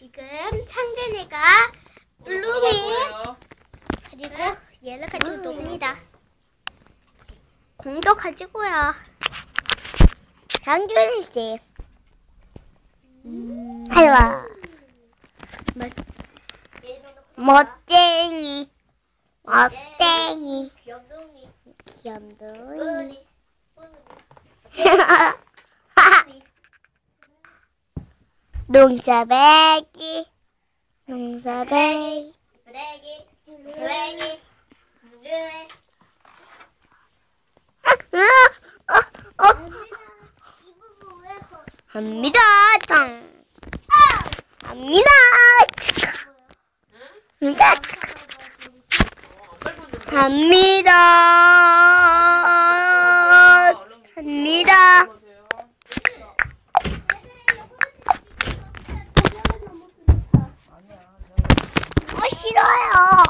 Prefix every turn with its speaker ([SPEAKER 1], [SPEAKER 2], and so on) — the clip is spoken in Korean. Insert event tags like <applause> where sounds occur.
[SPEAKER 1] 지금 창준이가 블루미 그리고 얘를 가지고 놉니다. 공도 가지고요. 장준이 씨. 아이와. 멋쟁이. 멋쟁이.
[SPEAKER 2] 귀염둥이.
[SPEAKER 1] 귀염둥이. <laughs> 농사배기. 농사배기.
[SPEAKER 2] 브레기. 브레기. 브레기.
[SPEAKER 1] 합니다. 땅. 합니다. 합니다. 합니다. 합니다. 어, 싫어요.